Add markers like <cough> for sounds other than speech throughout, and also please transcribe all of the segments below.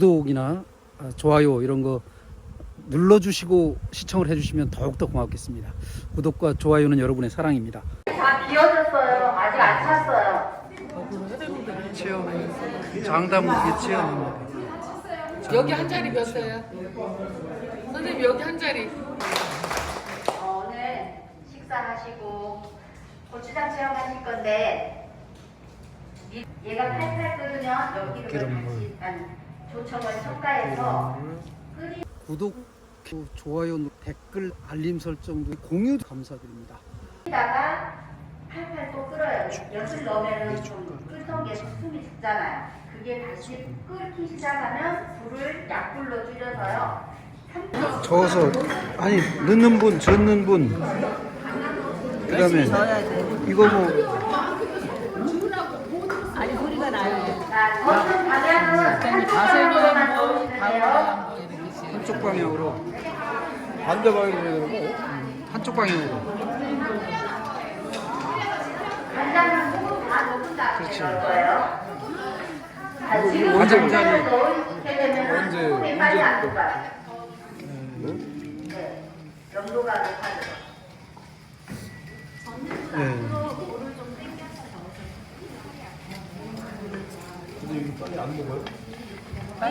구독이나 아, 좋아요 이런 거 눌러주시고 시청을 해주시면 더욱더 고맙겠습니다. 구독과 좋아요는 여러분의 사랑입니다. 다 비워졌어요. 아직 안 찼어요. 체험 장담국의 체험입니다. 여기 한 자리 몇 서요? 선생님 여기 한 자리. 어, 오늘 식사하시고 고추장 체험하실 건데 이- 얘가 팔팔 끓으면 여기를 기름물. 같이 아니, 조청을 첨가해서 끓이 구독, 좋아요, 댓글, 알림 설정도 공유 감사드립니다. 다가 팔팔 또 끓어요. 엿을 넣으면 좀 끓던 게 숨이 죽잖아요. 그게 다시 끓기 시작하면 불을 약불로 줄여서요. 3분 저어서 아니 넣는 분, 젓는 분. 그다음에 이거 뭐 자, 젓는 방향은 한쪽 방향으로만 돼요. 한쪽 방향으로 반대 방향으로 되고 한쪽 방향으로. 간장은 소금 다 넣은 다음에 넣을 거예요. 자, 지금 간장자리 넣게 되면 언제- 소금이 빨리 언제 안 또- 녹아요. 네, 염도가 높아져요. 네.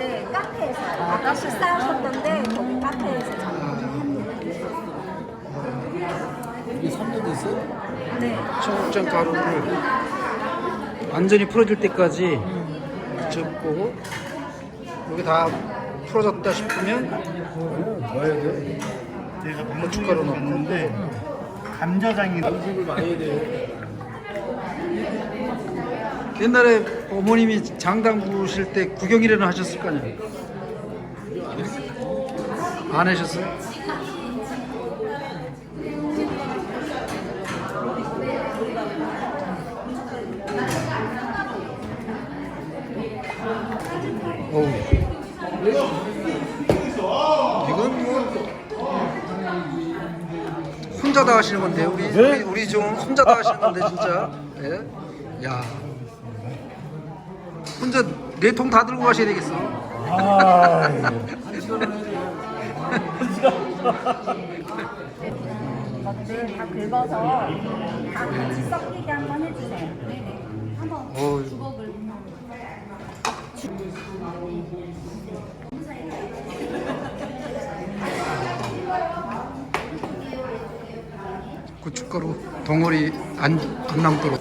네, 카페에서 아까 식사하셨던데 거기 카페에서 잠깐 이게 3도 됐어요? 네. 청국장 가루를 완전히 풀어질 때까지 접고 여기 다 풀어졌다 싶으면 뭐 해야 돼? 제가 고춧가루 넣고. 봤는데 감자장이 옛날에 어머님이 장당 부실 때 구경이라는 하셨을 거 아니에요? 안 하셨어요? 어우. 이건 뭐 혼자 다 하시는 건데 우리 우리, 우리 좀 혼자 다 하시는 건데 진짜. 예? 야. 혼자 네 통 다 들고 가셔야 되겠어. 이것들 다 긁어서 다 같이 섞이게 한번 해주세요. 네네. 한번 어우. 주걱을 고춧가루 덩어리 안, 안 남도록.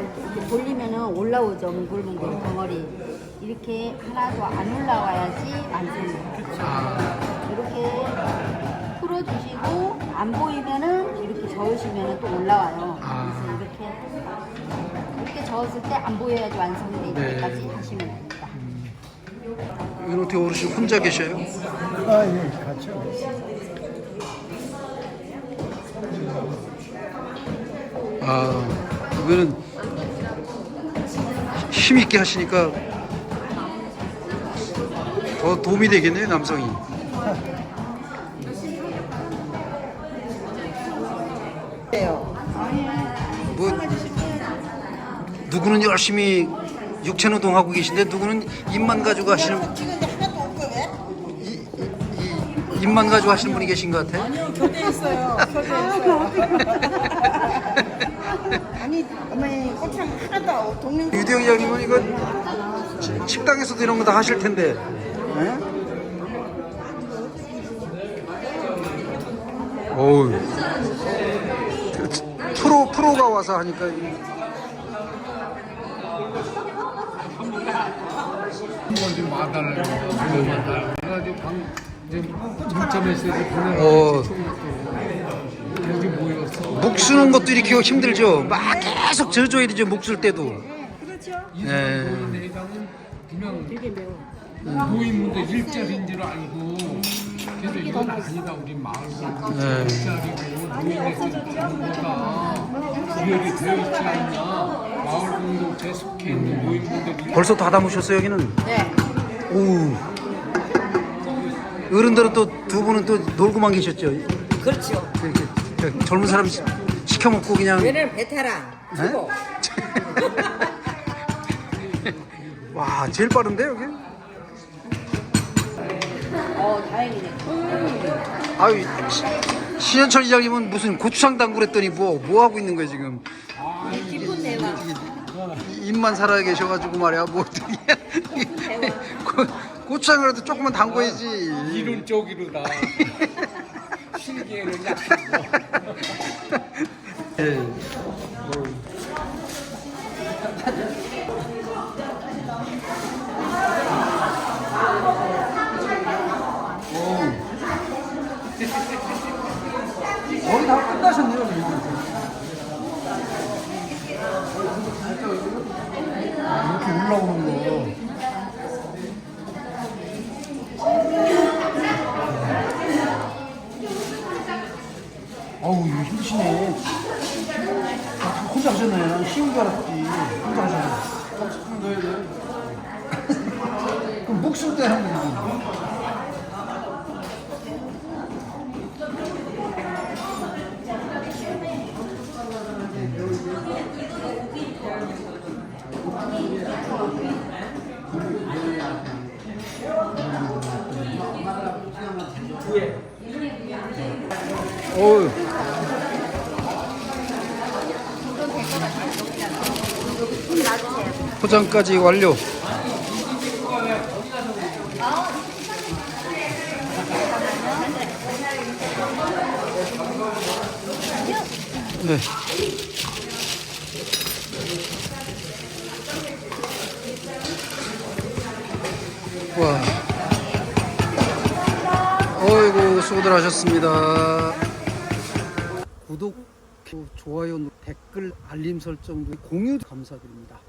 이렇게 돌리면은 올라오죠. 게 덩어리. 이렇게 하나도 안 올라와야지. 아, 이렇게 풀어주시고 안 보이면은 이렇게 저으시면은 또 올라와요. 아. 그래서 이렇게 이렇게 저었을 때 안 보여야지 완성이 네. 되기까지 하시면 됩니다. 이건 어떻게 어르신 혼자 계셔요? 아, 예, 같이 하고 있어요. 아, 이거는 힘 있게 하시니까 더 도움이 되겠네요, 남성이. 뭐, 누구는 열심히 육체 노동 하고 계신데 누구는 입만 가지고 하시는 이, 이, 이 입만 가지고 하시는 분이 계신 것 같아. 아니, 어 <laughs> 머니 꽃향 하나도 동네 유대영 이장님은 이거 시- 식당에서도 이런 거 다 하실 텐데. 예? 어우. 프로 프로가 와서 하니까 이- 좀 와달라고 그래가지고 방 이제 문자 메시지 보내고 어, 여기 모여서 목 쓰는 것도 이렇게 힘들죠. 막 계속 져줘야 되죠. 목 쓸 때도. 그렇죠. 예. 내장은 그냥 노인분들 일자리인 줄 알고 그래서 이건 아니다 우리 마을 분들 네. 일자리고 가는 거다 구별이 되어 있지 않냐 마을 공동체에 속해 있는 노인분들이 벌써 다 담으셨어요 여기는? 네. 오. 어른들은 또 두 분은 또 놀고만 계셨죠? 그렇죠. 이렇게 저 젊은 사람 시- 시켜 먹고 그냥. 얘는 베테랑. 에? <laughs> 와 제일 빠른데 여기? 어, 다행이네. 아유 시- 신현철 이장님은 무슨 고추장 담그랬더니 뭐 뭐 하고 있는 거야 지금? 깊은 대화. 입만 살아 계셔가지고 말이야 뭐 어떻게 <laughs> 고- 고추장이라도 조금만 담궈야지. 이런 쪽이로다 <laughs> 실기에는 약하고 예. <laughs> 거의 다 끝나셨네요. 어우 이거 힘드시네. 아, 혼자 하셨네. 난 쉬운 줄 알았지. 혼자 하셨네. 조금 더 해야 돼. 그럼 목숨 때 하는 거지. 어우. 포장까지 완료. 네. 와. 어이구 수고들 하셨습니다. 구독, 좋아요, 댓글, 알림 설정, 공유 감사드립니다.